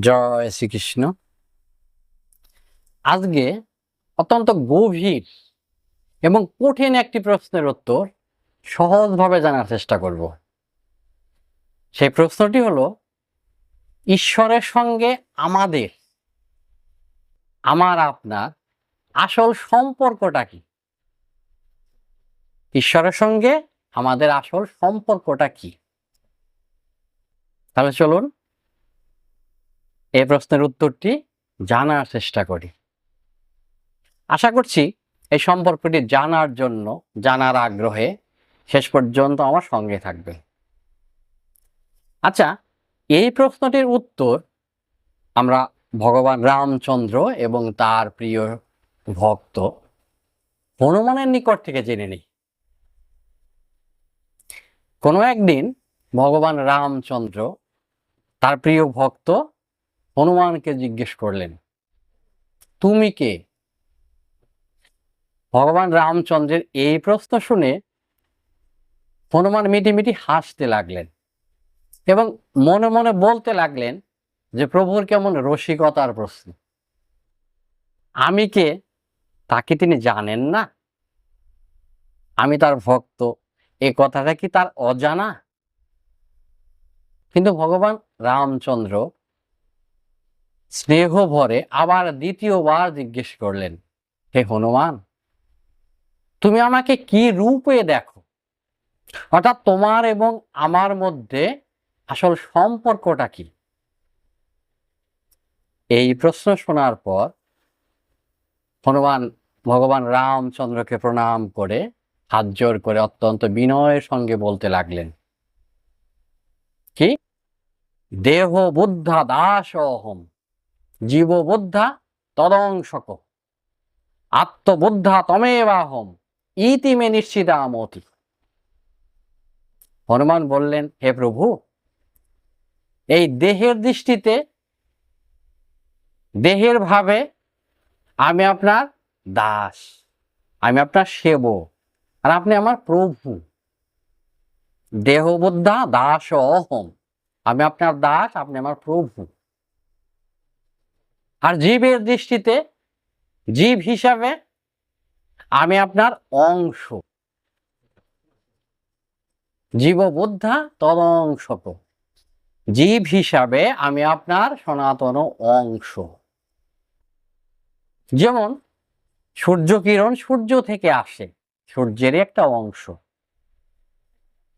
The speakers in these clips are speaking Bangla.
জয় শ্রীকৃষ্ণ। আজকে অত্যন্ত গভীর এবং কঠিন একটি প্রশ্নের উত্তর সহজভাবে জানার চেষ্টা করব। সেই প্রশ্নটি হলো, ঈশ্বরের সঙ্গে আমাদের, আমার আপনার আসল সম্পর্কটা কি? ঈশ্বরের সঙ্গে আমাদের আসল সম্পর্কটা কি? তাহলে চলুন এই প্রশ্নের উত্তরটি জানার চেষ্টা করি। আশা করছি এই সম্পর্কটি জানার জন্য, জানার আগ্রহে শেষ পর্যন্ত আমার সঙ্গে থাকবে আচ্ছা এই প্রশ্নটির উত্তর আমরা ভগবান রামচন্দ্র এবং তার প্রিয় ভক্ত হনুমানের নিকট থেকে জেনে নিই। কোনো একদিন ভগবান রামচন্দ্র তার প্রিয় ভক্ত হনুমানকে জিজ্ঞেস করলেন, তুমি কে? ভগবান রামচন্দ্রের এই প্রশ্ন শুনে হনুমান মিটিমিটি হাসতে লাগলেন এবং মনে মনে বলতে লাগলেন যে, প্রভুর কেমন রসিকতার প্রশ্ন। আমি কে তাকে তিনি জানেন না? আমি তার ভক্ত, এ কথাটা কি তার অজানা? কিন্তু ভগবান রামচন্দ্র স্নেহ ভরে আবার দ্বিতীয়বার জিজ্ঞেস করলেন, হে হনুমান, তুমি আমাকে কি রূপে দেখো? অর্থাৎ তোমার এবং আমার মধ্যে আসল সম্পর্কটা কি? এই প্রশ্ন শোনার পর হনুমান ভগবান রামচন্দ্রকে প্রণাম করে হাত জোর করে অত্যন্ত বিনয়ের সঙ্গে বলতে লাগলেন, কি? দেহ বুদ্ধা দাস অহম জীব বুদ্ধা তদংশক। আত্মবুদ্ধা তমেবাহম। ইতি মে নিশ্চিতামতি। হনুমান বললেন, হে প্রভু, এই দেহের দৃষ্টিতে, দেহের ভাবে আমি আপনার দাস, আমি আপনার সেব আর আপনি আমার প্রভু। দেহবোদ্ধা দাস অহম। আমি আপনার দাস, আপনি আমার প্রভু। আর জীবের দৃষ্টিতে জীব হিসাবে আমি আপনার অংশ। জীববোদ্ধা তদংশক জীব হিসাবে আমি আপনার সনাতন অংশ। যেমন সূর্য কিরণ সূর্য থেকে আসে সূর্যের একটা অংশ।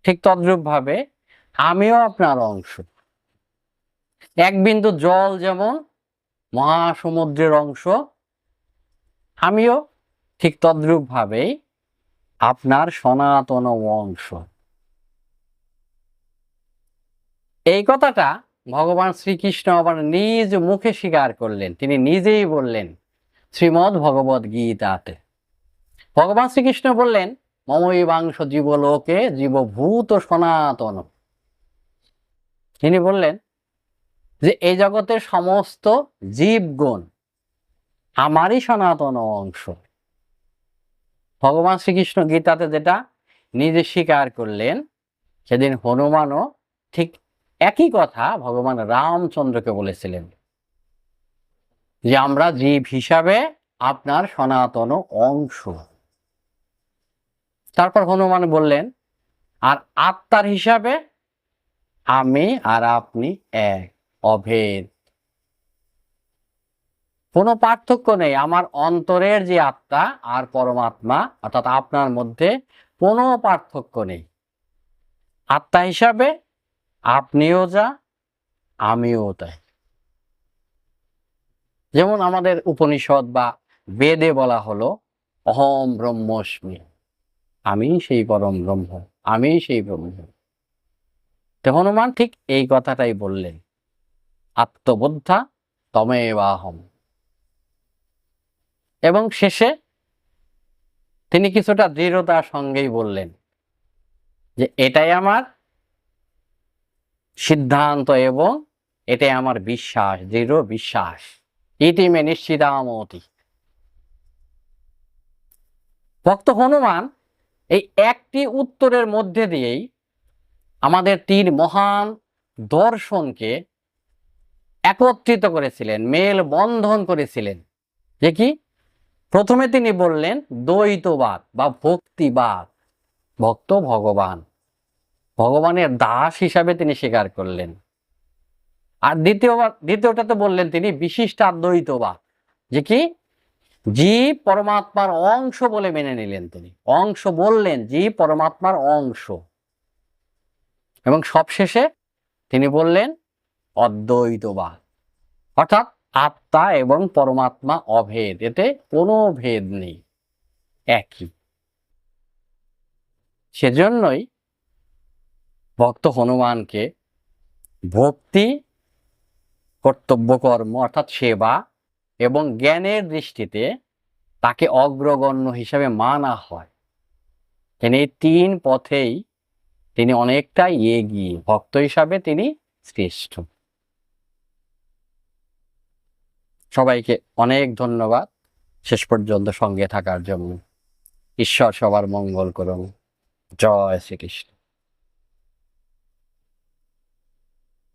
ঠিক তদ্রূপ ভাবে আমিও আপনার অংশ। এক বিন্দু জল যেমন মহাসমুদ্রের অংশ, আমিও ঠিক তদ্রূপ ভাবেই আপনার সনাতন অংশ। এই কথাটা ভগবান শ্রীকৃষ্ণ আবার নিজ মুখে স্বীকার করলেন। তিনি নিজেই বললেন শ্রীমদ্ ভগবত গীতাতে। ভগবান শ্রীকৃষ্ণ বললেন, মমৈবাংশ জীবলোকে জীবভূত সনাতন। তিনি বললেন যে এই জগতের সমস্ত জীবগুণ আমারই সনাতন অংশ। ভগবান শ্রীকৃষ্ণ গীতাতে যেটা নিজে স্বীকার করলেন, সেদিন হনুমানও ঠিক একই কথা ভগবান রামচন্দ্রকে বলেছিলেন যে, আমরা জীব হিসাবে আপনার সনাতন অংশ। তারপর হনুমান বললেন, আর আত্মার হিসাবে আমি আর আপনি এক। অভেদ। কোনো পার্থক্য নেই। আমার অন্তরের যে আত্মা আর পরমাত্মা, অর্থাৎ আপনার মধ্যে কোনো পার্থক্য নেই। আত্মা হিসাবে আপনিও যা, আমিও তাই। যেমন আমাদের উপনিষদ বা বেদে বলা হলো, অহম ব্রহ্মস্মি, আমি সেই পরম ব্রহ্ম, আমি সেই ব্রহ্ম। তো হনুমান ঠিক এই কথাটাই বললেন। আত্মবোদ্ধা তমেবাহম। এবং শেষে তিনি কিছুটা দৃঢ়তার সঙ্গেই বললেন যে, এটাই আমার সিদ্ধান্ত এবং এটাই আমার বিশ্বাস, দৃঢ় বিশ্বাস। ইতিমে নিশ্চিতামতি। ভক্ত হনুমান এই একটি উত্তরের মধ্যে দিয়েই আমাদের তিন মহান দর্শনকে একত্রিত করেছিলেন, মেল বন্ধন করেছিলেন। যে কি? প্রথমে তিনি বললেন, দ্বৈতবাদ বা ভক্তিবাদ, ভক্ত ভগবান। ভগবানের দাস হিসাবে তিনি স্বীকার করলেন। আর দ্বিতীয়বার, দ্বিতীয়টাতে বললেন তিনি বিশিষ্ট বিশিষ্টাদ্বৈতবাদ যে কি? জীব পরমাত্মার অংশ বলে মেনে নিলেন তিনি। অংশ বললেন, জীব পরমাত্মার অংশ। এবং সবশেষে তিনি বললেন অদ্বৈতবাদ। অর্থাৎ আত্মা এবং পরমাত্মা অভেদ, এতে কোনো ভেদ নেই, একই। সেজন্যই ভক্ত হনুমানকে ভক্তি, কর্তব্যকর্ম, অর্থাৎ সেবা এবং জ্ঞানের দৃষ্টিতে তাকে অগ্রগণ্য হিসাবে মানা হয়। তিনি তিন পথেই তিনি অনেকটাই এগিয়ে, ভক্ত হিসাবে তিনি শ্রেষ্ঠ। সবাইকে অনেক ধন্যবাদ শেষ পর্যন্ত সঙ্গে থাকার জন্য। ঈশ্বর সবার মঙ্গল করুন। জয় শ্রীকৃষ্ণ।